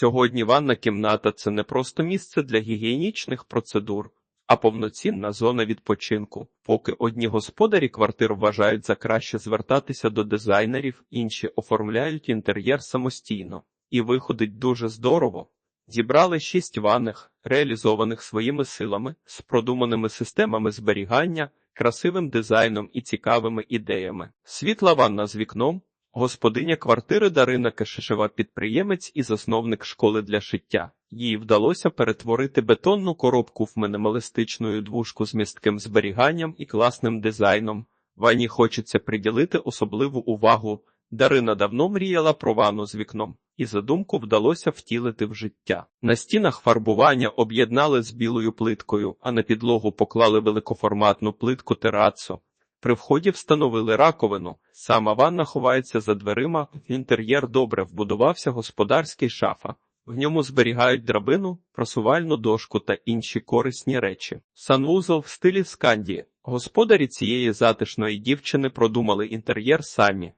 Сьогодні ванна кімната це не просто місце для гігієнічних процедур, а повноцінна зона відпочинку. Поки одні господарі квартир вважають за краще звертатися до дизайнерів, інші оформляють інтер'єр самостійно. І виходить дуже здорово. Зібрали шість ванних, реалізованих своїми силами, з продуманими системами зберігання, красивим дизайном і цікавими ідеями. Світла ванна з вікном, господиня квартири Дарина Кешишева, підприємець і засновник школи для шиття. Їй вдалося перетворити бетонну коробку в мінімалістичну двушку з містким зберіганням і класним дизайном. Вані хочеться приділити особливу увагу. Дарина давно мріяла про ванну з вікном, і задумку вдалося втілити в життя. На стінах фарбування об'єднали з білою плиткою, а на підлогу поклали великоформатну плитку терацо. При вході встановили раковину. Сама ванна ховається за дверима. Інтер'єр добре вбудувався господарський шафа. В ньому зберігають драбину, просувальну дошку та інші корисні речі. Санвузол в стилі сканді. Господарі цієї затишної дівчини продумали інтер'єр самі.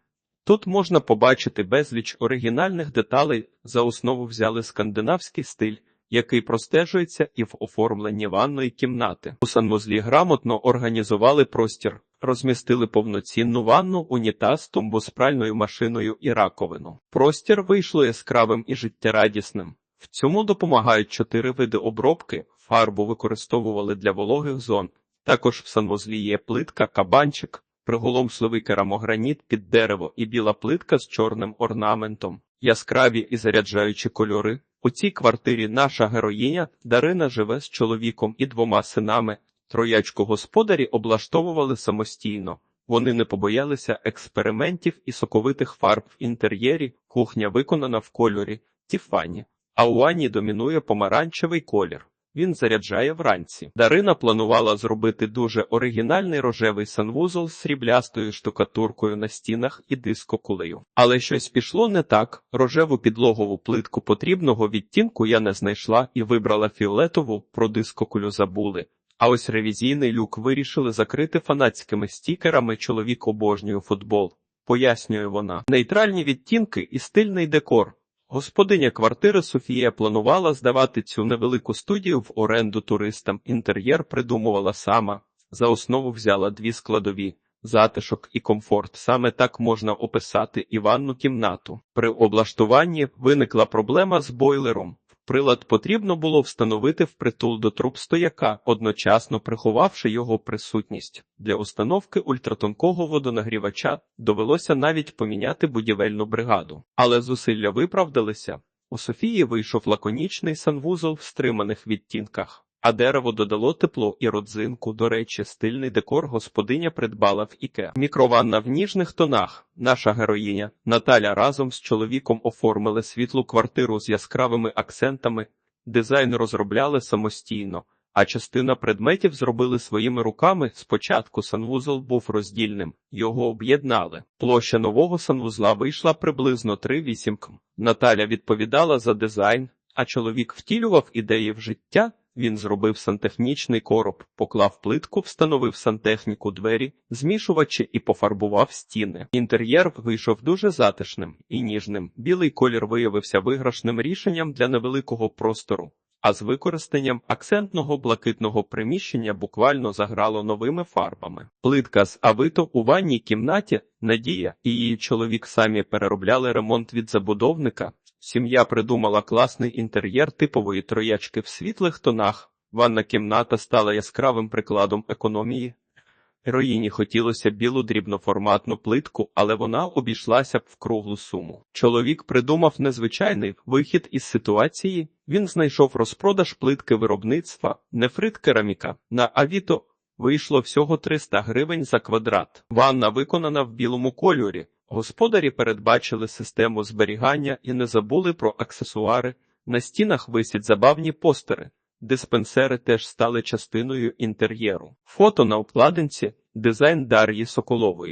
Тут можна побачити безліч оригінальних деталей, за основу взяли скандинавський стиль, який простежується і в оформленні ванної кімнати. У санвузлі грамотно організували простір, розмістили повноцінну ванну, унітаз, тумбу з пральною машиною і раковину. Простір вийшло яскравим і життєрадісним. В цьому допомагають чотири види обробки, фарбу використовували для вологих зон. Також в санвузлі є плитка, кабанчик, приголомшливий керамограніт під дерево і біла плитка з чорним орнаментом, яскраві і заряджаючі кольори. У цій квартирі наша героїня Дарина живе з чоловіком і двома синами. Троячку господарі облаштовували самостійно. Вони не побоялися експериментів і соковитих фарб в інтер'єрі, кухня виконана в кольорі Тіфані, а у ванні домінує помаранчевий колір. Він заряджає вранці. Дарина планувала зробити дуже оригінальний рожевий санвузол з сріблястою штукатуркою на стінах і дискокулею. Але щось пішло не так. Рожеву підлогову плитку потрібного відтінку я не знайшла і вибрала фіолетову, про дискокулю забули. А ось ревізійний люк вирішили закрити фанатськими стікерами чоловік обожнює футбол. Пояснює вона. Нейтральні відтінки і стильний декор. Господиня квартири Софія планувала здавати цю невелику студію в оренду туристам. Інтер'єр придумувала сама. За основу взяла дві складові затишок і комфорт. Саме так можна описати і ванну кімнату. При облаштуванні виникла проблема з бойлером. Прилад потрібно було встановити впритул до труб стояка, одночасно приховавши його присутність. Для установки ультратонкого водонагрівача довелося навіть поміняти будівельну бригаду. Але зусилля виправдалися. У Софії вийшов лаконічний санвузол в стриманих відтінках. А дерево додало тепло і родзинку. До речі, стильний декор господиня придбала в Іке. Мікрованна в ніжних тонах. Наша героїня Наталя разом з чоловіком оформили світлу квартиру з яскравими акцентами. Дизайн розробляли самостійно, а частина предметів зробили своїми руками. Спочатку санвузол був роздільним, його об'єднали. Площа нового санвузла вийшла приблизно 3,8 км. Наталя відповідала за дизайн, а чоловік втілював ідеї в життя. Він зробив сантехнічний короб, поклав плитку, встановив сантехніку двері, змішувачі і пофарбував стіни. Інтер'єр вийшов дуже затишним і ніжним. Білий колір виявився виграшним рішенням для невеликого простору, а з використанням акцентного блакитного приміщення буквально заграло новими фарбами. Плитка з авито у ванній кімнаті Надія і її чоловік самі переробляли ремонт від забудовника. Сім'я придумала класний інтер'єр типової троячки в світлих тонах. Ванна кімната стала яскравим прикладом економії. Героїні хотілося білу дрібноформатну плитку, але вона обійшлася б в круглу суму. Чоловік придумав незвичайний вихід із ситуації. Він знайшов розпродаж плитки виробництва, нефрит кераміка. На Авіто вийшло всього 300 гривень за квадрат. Ванна виконана в білому кольорі. Господарі передбачили систему зберігання і не забули про аксесуари. На стінах висять забавні постери. Диспенсери теж стали частиною інтер'єру. Фото на обкладинці дизайн Дар'ї Соколової.